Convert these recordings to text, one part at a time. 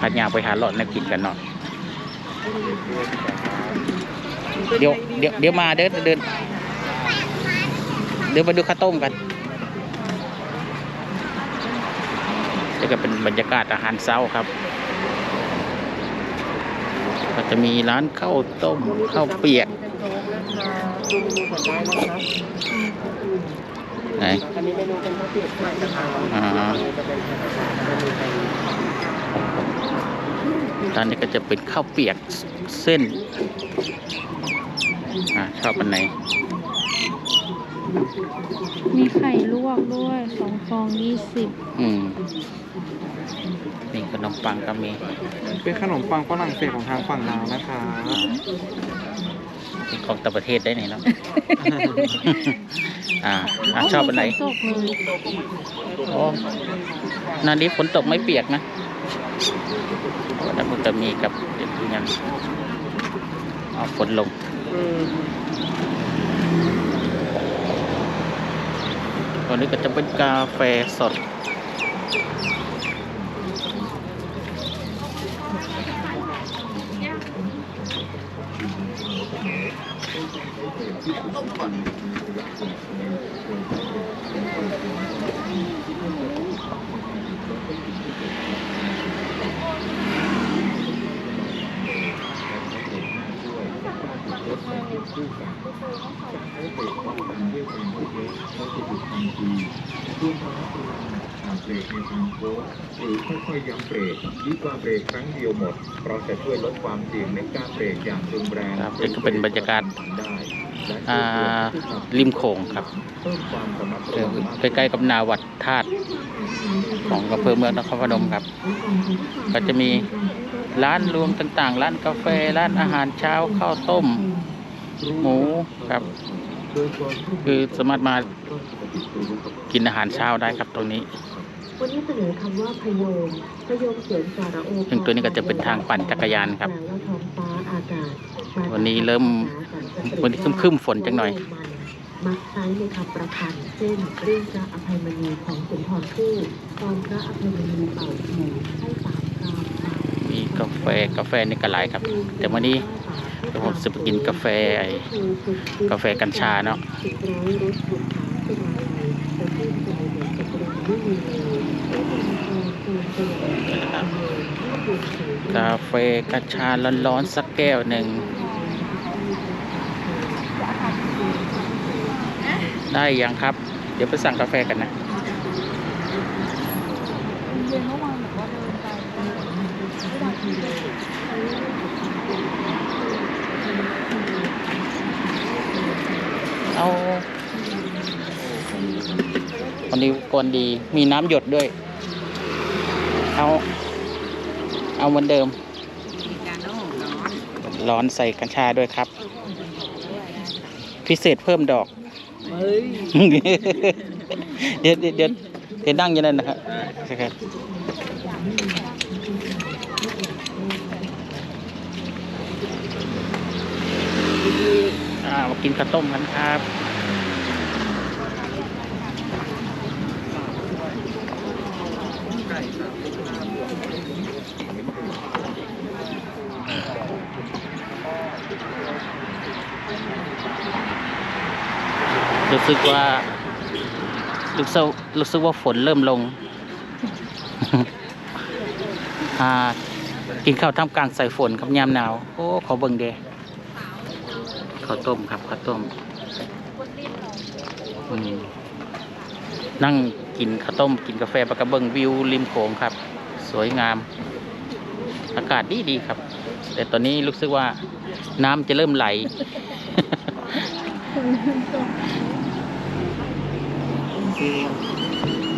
พัดยางไปหาหลอดนักกินกันเนาะเดี๋ยวเดี๋ยวเดี๋ยวมาเดินเดิน เดี๋ยวมาดูข้าวต้มกันนี่ก็เป็นบรรยากาศอาหารเช้าครับ ก็จะมีร้านข้าวต้มข้าวเปียกไหนอันนี้เมนูเป็นข้าวเปียกไข่นะคะ ระชายเมนูไข่ร้านนี้ก็จะเป็นข้าวเปียกเส้นอ่าชอบอันไหน มีไข่ลวกด้วยสองฟองยี่สิบอืมมีขนมปังก็มีเป็นขนมปังฝรั่งเศสของทางฝั่งลาวนะคะเป็นของต่างประเทศได้ไหนเนาะ อ่าอ่าชอบอันไหน ตกเลย โอ้นานี้ฝนตกไม่เปียกนะแล้ว มันจะมีกับเดี๋ยวงั้นเอาฝนลงวันนี้ก็จะเป็นกาแฟสดเบรกในทางโค้งหรือค่อยๆย้ำเบรกดีกว่าเบรกครั้งเดียวหมด เพราะจะช่วยลดความเสี่ยงในการเบรกอย่างรุนแรงครับนี่ก็เป็นบรรยากาศได้และอ่าริมโขงครับเพิ่มความระมัดเอระอวังมากใกล้ๆกับนาวัดธาตุของอำเภอเมืองนครพนมครับ ก็จะมีร้านรวมต่างๆ ร้านกาแฟ ร้านอาหารเช้าข้าวต้ม หมูครับ คือสามารถมากินอาหารเช้าได้ครับตรงนี้วันนี้เสนอคำว่าพยมพยมเสริมสาระโอซึ่งตัวนี้ก็จะเป็นทางปั่นจักรยานครับแปลว่าท้องฟ้าอากาศมาจากวันนี้เริ่มวันนี้ครึ้มๆฝนจังหน่อยมักใช้ในคำประพันธ์เช่นเรื่องพระอภัยมณีของสุนทรภู่ตอนพระอภัยมณีเป่าหูให้สามครามสามมีกาแฟกาแฟนี่ก็หลายครับ แต่วันนี้ เดี๋ยวผมจะไปกินกาแฟไอ้กาแฟกัญชาเนาะสิบร้อยรถสุดท้ายเป็นอะไรประเทศไทยเนี่ยจะเป็นไม่มีเลยไม่เป็นทองคูณเป็นอะไรไม่ดูเฉยกาแฟกัญชาร้อนๆสักแก้วหนึ่ง ได้ยังครับ เดี๋ยวไปสั่งกาแฟกันนะเย็นเมื่อวานแบบว่าเดินไปไม่ได้กิน เลยเอาวันนี้กวนดีมีน้ำหยดด้วย เอา เอาเหมือนเดิม ร้อนใส่กัญชาด้วยครับ พิเศษเพิ่มดอกเฮ้ยเดี๋ยวเดี๋ยวเดี๋ยวเดี๋ยวนั่งอยังนั้นนะครับครับ อ่ามากินข้าวต้มกันครับรู้สึกว่ารู้สึกรู้สึกว่าฝนเริ่มลงอ่ากินข้าวท่ามกลางสายฝนครับยามหนาว โอ้ ขอเบิ่งเด ข้าวต้มครับข้าวต้มนั่งกินข้าวต้มกินกาแฟปากกระเบิงวิวริมโขงครับ สวยงาม อากาศดีดีครับ แต่ตอนนี้รู้สึกว่าน้ำจะเริ่มไหล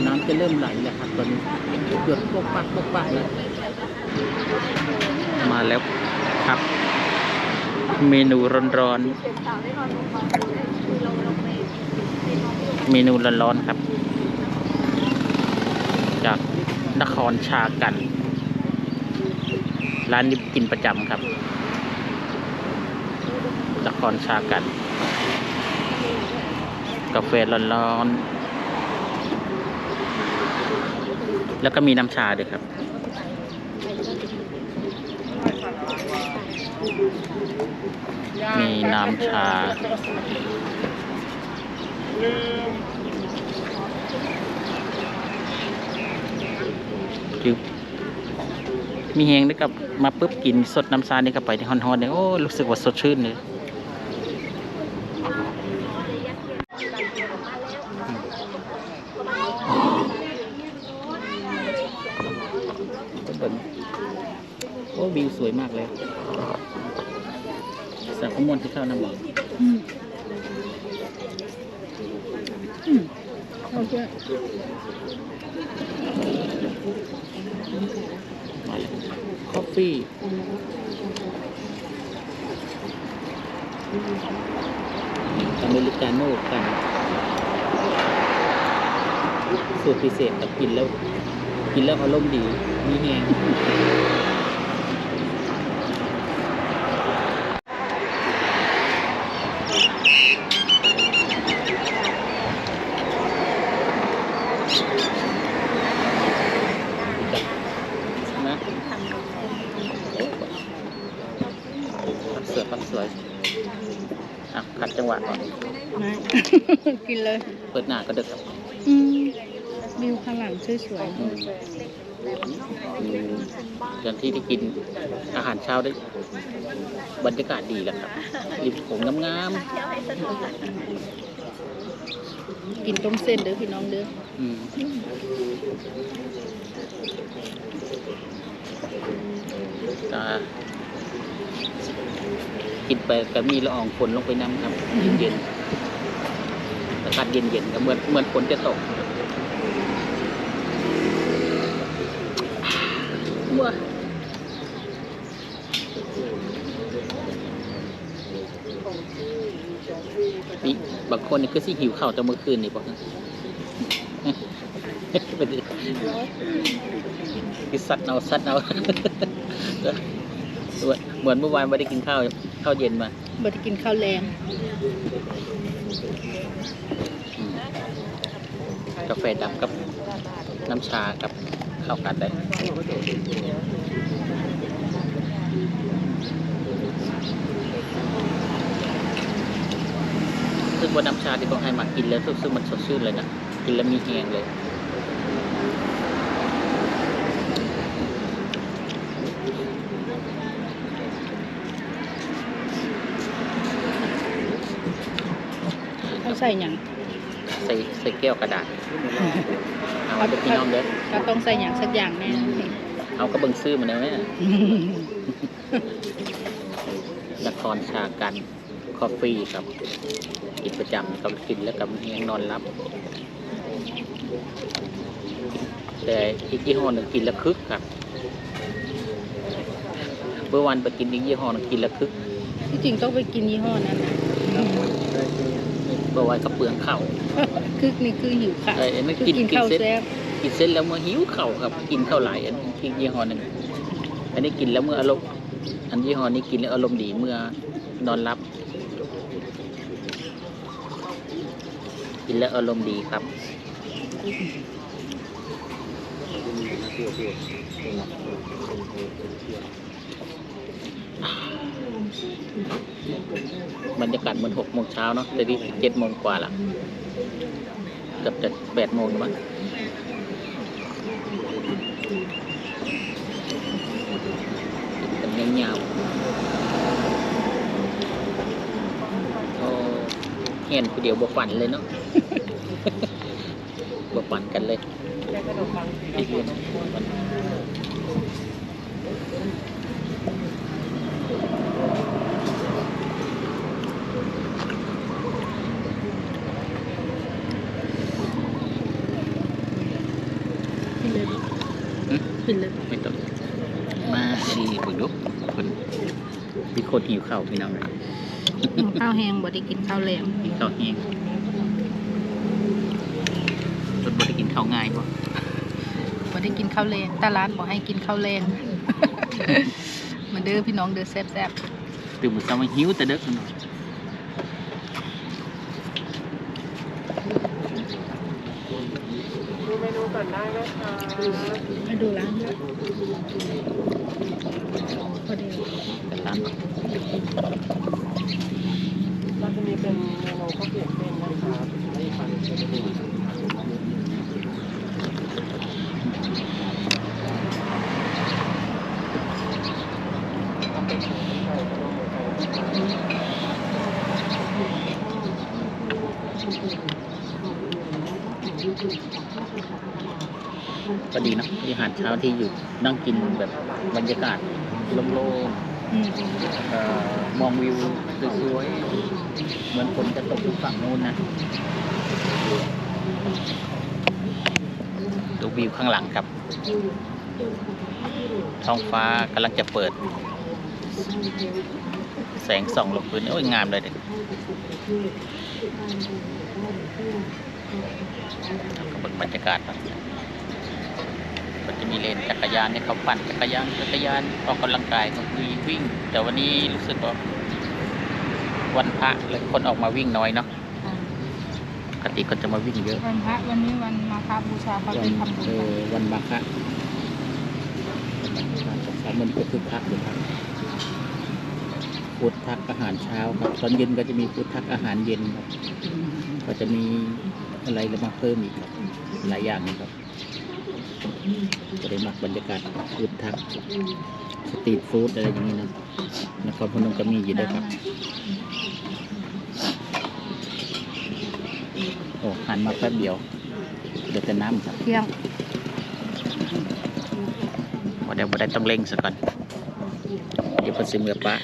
น้ำจะเริ่มไหลแล้วครับตอนนี้หยดปกปักปกปักเลยมาแล้วครับ เมนูร้อนๆ เมนูร้อนๆครับ จากนครชากัน ร้านนี้กินประจำครับนครชากัน กาแฟร้อนๆ แล้วก็มีน้ำชาด้วยครับ มีน้ำชา จึบมีแหงได้กับมาปุ๊บกินสดน้ำซานี่ก็ไปที่ฮอนๆเนี่ยโอ้รู้สึกว่าสดชื่นเลยโอ้วิวสวยมากเลย สาขมวนที่เข้าน้ำบอกอืมอืมโอเคมาเลยคอฟฟี่อเมริกาโน่กันสูตรพิเศษกับกินแล้ว กินแล้วอารมณ์ดีมีแหงนะปักเสือปักสวยอะขัดจังหวะ ก่อนมากินเลย เปิดหน้าก็เดึกครับอืมวิวข้างหลังสวยอืมอืมอย่างที่ได้กินอาหารเช้าได้ บรรยากาศดีแล้วครับริมโขงงามๆกินต้มเส้นเด้อพี่น้องเด้อๆอืมอ่า กินไปก็มีละอองฝนลงไปน้ำครับ เย็นๆอากาศเย็นๆก็เหมือนเหมือนฝนจะตกว้านี่บางคนนี่คือสิหิวข้าวแต่เมื่อคืนนี่บอกเป็นคือสัตว์เอาสัตว์เอาเหมือนเมื่อวานไม่ได้กินข้าว ข้าวเย็นมาบ่ได้กินข้าวแรงอืมกาแฟดำกับน้ำชากับเข้ากันได้ซึ่งว่าน้ำชาที่เขาให้มากินแล้วซึ่งมันสดชื่นเลยนะ กินแล้วมีแหงเลย ใส่หยังใส่ใส่แก้วกระดาษเอาไว้เป็นพี่น้องเด้อก็ต้องใส่หยังสักอย่างแน่เอากระเบิงซื้อมาได้ไหมนครชากันคอฟฟี่ครับกินประจำก็กินแล้วก็ยังนอนรับ แต่อีกยี่ห้อหนึ่งกินแล้วคึกครับเมื่อวันไปกินอีกยี่ห้อหนึ่งกินแล้วคึกที่จริงต้องไปกินยี่ห้อนั้นนะ เมื่อวานก็เปลืองเข่าวคึกนี่คือหิวข้าวเออนั่นคือกินกินกินข้าวเสร็จแซ่บกินเสร็จแล้วเมื่อหิวเข่าวครับกินข้าวหลายอันอีกยี่ห้อหนึ่งอันนี้กินแล้วเมื่ออารมณ์อันยี่ห้อนี้กินแล้วอารมณ์ดีเมื่อนอนรับ กินแล้วอารมณ์ดีครับ บรรยากาศเหมือนหกโมงเช้าเนาะแต่นี่เจ็ดโมงกว่าละเกือบจะแปดโมงแล้วมั้งเป็นยาวๆโอ้เห็นผู้เดียวบวฝันเลยเนาะบวฝันกันเลย อีกเรื่องกินเลยกินเลยไม่ต้องมาสีบุดุคนมีคนหิวข้าวพี่น้องเลยข้าวแห้งบ่ได้กินข้าวแรงกินข้าวแห้งจนบ่ได้กินข้าวง่ายป่ะบ่ได้กินข้าวแรงแต่ร้านบอกให้กินข้าวแรงมาเด้อพี่น้องเด้อแซ่บตื่นมาเช้ามาหิวแต่เด็กเนาะดูเมนูก่อน ก่อนได้นะคะมาดูร้านด้วยพอดีแต่ร้านเราจะมีเป็นเมนูข้าวเกรี๊ยวเส้นนะครับนี่ฟันเส้นดูต้องเป็นสูตรไก่กระดูกไก่นะครับ ก็ดีนะที่อาหารเช้าที่อยู่นั่งกินแบบบรรยากาศโล่งอืมๆมองวิวสวยๆเหมือนฝนจะตกอยู่ฝั่งนู้นนะดูวิวข้างหลังครับ ท้องฟ้ากำลังจะเปิด แสงส่องลงพื้นโอ้ยงามเลยเด็กก็เบิ่งบรรยากาศครับ ก็จะมีเลนจักรยานให้เขาปั่นจักรยานจักรยานออกกำลังกายก็คือวิ่ง แต่วันนี้รู้สึกว่าวันพระเลยคนออกมาวิ่งน้อยเนาะปกติคนจะมาวิ่งเยอะวันพระวันนี้วันมาคาบูชาเขาวัไปนทำบุญเอกันอวันมาฆะสงสารมันก็คือพักอยู่ครับฟูดทักอาหารเช้าครับตอนเย็นก็จะมีฟูดทักอาหารเย็นครับ ก็จะมีอะไรมาเพิ่มอีกครับหลายอย่างนะครับ ก็ได้มักบรรยากาศฟูดทักสตรีทฟู้ดอะไรอย่างนี้เนอะนครพนมก็มีอยู่ด้วยครับโอ้หันมาแป๊บเดียวเดี๋ยวจะน้ำครับเที่ยงว่าเดี๋ยวบ่ได้ต้องเร่งซะก่อน เดี๋ยวเพนสิเมื่อปะ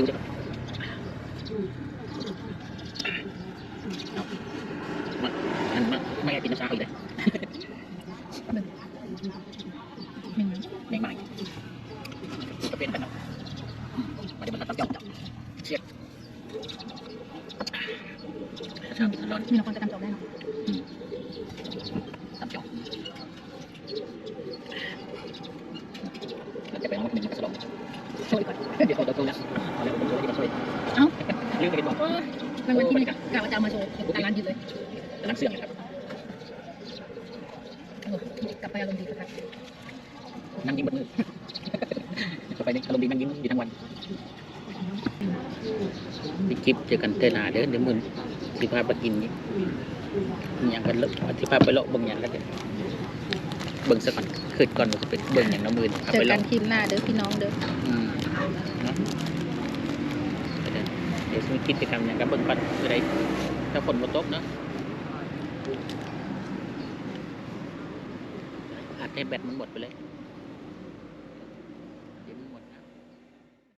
เอาบิวจ้ะเอามาอันมาไม่อยากกินน้ำชาอีกเลยมี ลืมไปเห็นบอกเออมันวันที่นี่กะว่าจะเอามาโชว์ตามร้านยึดเลยน้ำเสื่อมนะครับโอ้กลับไปอารมณ์ดีสักพักนั่งยิ้มบนมือต่อไปนี่อารมณ์ดีนั่งยิ้มอยู่ทั้งวันพี่คลิปเจอกันเต้นหาเด้อเดี๋ยวมึงสิพาไปกินนี่มีอย่างกันเลอะสิพาไปเลาะเบิ่งอย่างแล้วกันเบิ่งสักก่อนคืนก่อนว่าจะเป็นเบิ่งอย่างน้ำมือนี่พาเจอไปกันเลาะคลิปหน้าเด้อพี่น้องเด้อ อืมเนาะเดี๋ยวเดี๋ยว มีกิจกรรมอย่างกับเบิ่งปัดออะไรถ้าฝนมาตกเนาะอาจให้แบตมันหมดไปเลย